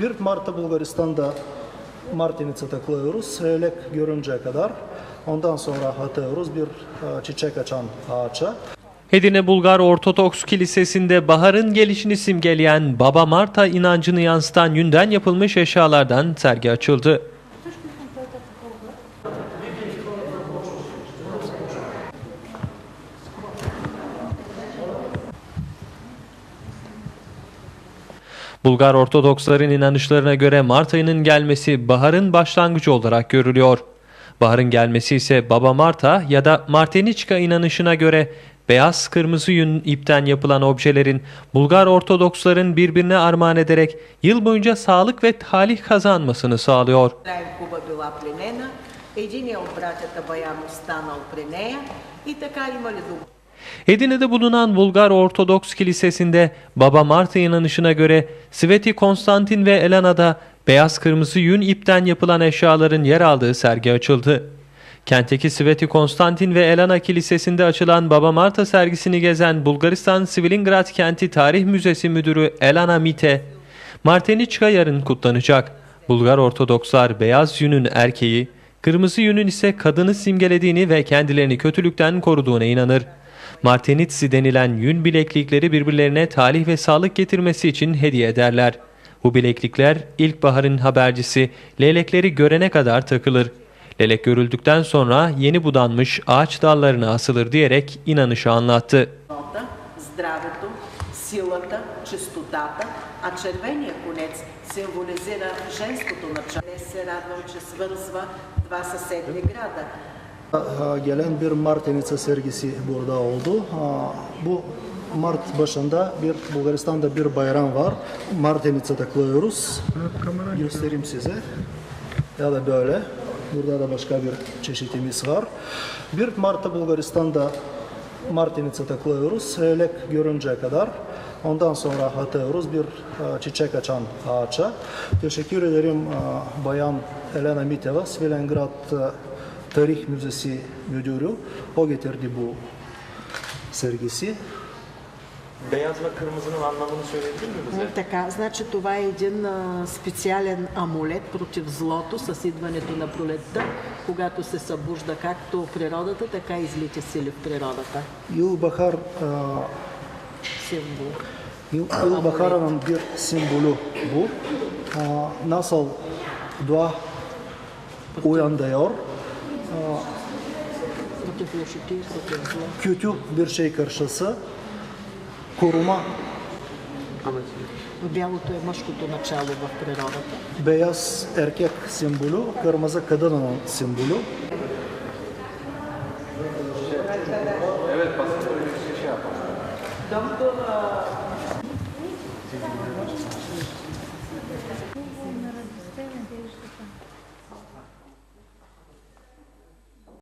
1 Mart'ta Bulgaristan'da Martinica'da kılıyoruz. Elek görünceye kadar. Ondan sonra atıyoruz bir e, çiçek açan ağaça. Edirne Bulgar Ortodoks Kilisesi'nde baharın gelişini simgeleyen Baba Marta inancını yansıtan yünden yapılmış eşyalardan sergi açıldı. Bulgar Ortodoksların inanışlarına göre Mart ayının gelmesi baharın başlangıcı olarak görülüyor. Baharın gelmesi ise Baba Marta ya da Marteniçka inanışına göre beyaz kırmızı yün ipten yapılan objelerin Bulgar Ortodoksların birbirine armağan ederek yıl boyunca sağlık ve talih kazanmasını sağlıyor. Куба била пленена, единият от братята Баян останал при нея и така имали добро. Edirne'de bulunan Bulgar Ortodoks Kilisesi'nde Baba Marta inanışına göre Sveti Konstantin ve Elena'da beyaz kırmızı yün ipten yapılan eşyaların yer aldığı sergi açıldı. Kentteki Sveti Konstantin ve Elena Kilisesi'nde açılan Baba Marta sergisini gezen Bulgaristan Svilingrad Kenti Tarih Müzesi Müdürü Elena Mite, Marteniçka yarın kutlanacak. Bulgar Ortodokslar beyaz yünün erkeği, kırmızı yünün ise kadını simgelediğini ve kendilerini kötülükten koruduğuna inanır. Martenitsi denilen yün bileklikleri birbirlerine talih ve sağlık getirmesi için hediye ederler. Bu bileklikler ilkbaharın habercisi lelekleri görene kadar takılır. Lelek görüldükten sonra yeni budanmış ağaç dallarına asılır diyerek inanışı anlattı. Ee, gelen bir Mart tenisi sergisi burada oldu. Ee, bu Mart başında bir Bulgaristan'da bir bayram var. Mart tenisi takılıyoruz. Göstereyim size. Ya da böyle. Burada da başka bir çeşitimiz var. 1 Mart'ta Bulgaristan'da Martinitsa takılıyoruz. Lek görünceye kadar. Ondan sonra atıyoruz bir e, çiçek açan ağaça. Teşekkür ederim e, Bayan Elena Miteva, Svilengrad e, Tarih Müzesi Müdürü. O getirdi bu sergisi. Anlamını mi bize? Така, значи това е един а, специален амулет против злото с идването на пролетта, когато се събужда както природата, така и злите сили в природата. Yılbahar e, Символ. Yılbaharının bir simbolü bu. Aa, Nasıl doğa uyandırıyor, kötü bir şey karşısı koruma Бялото е мъжкото начало в природата. beyaz erkek simbolü, kırmızı kadının simbolü. Доктор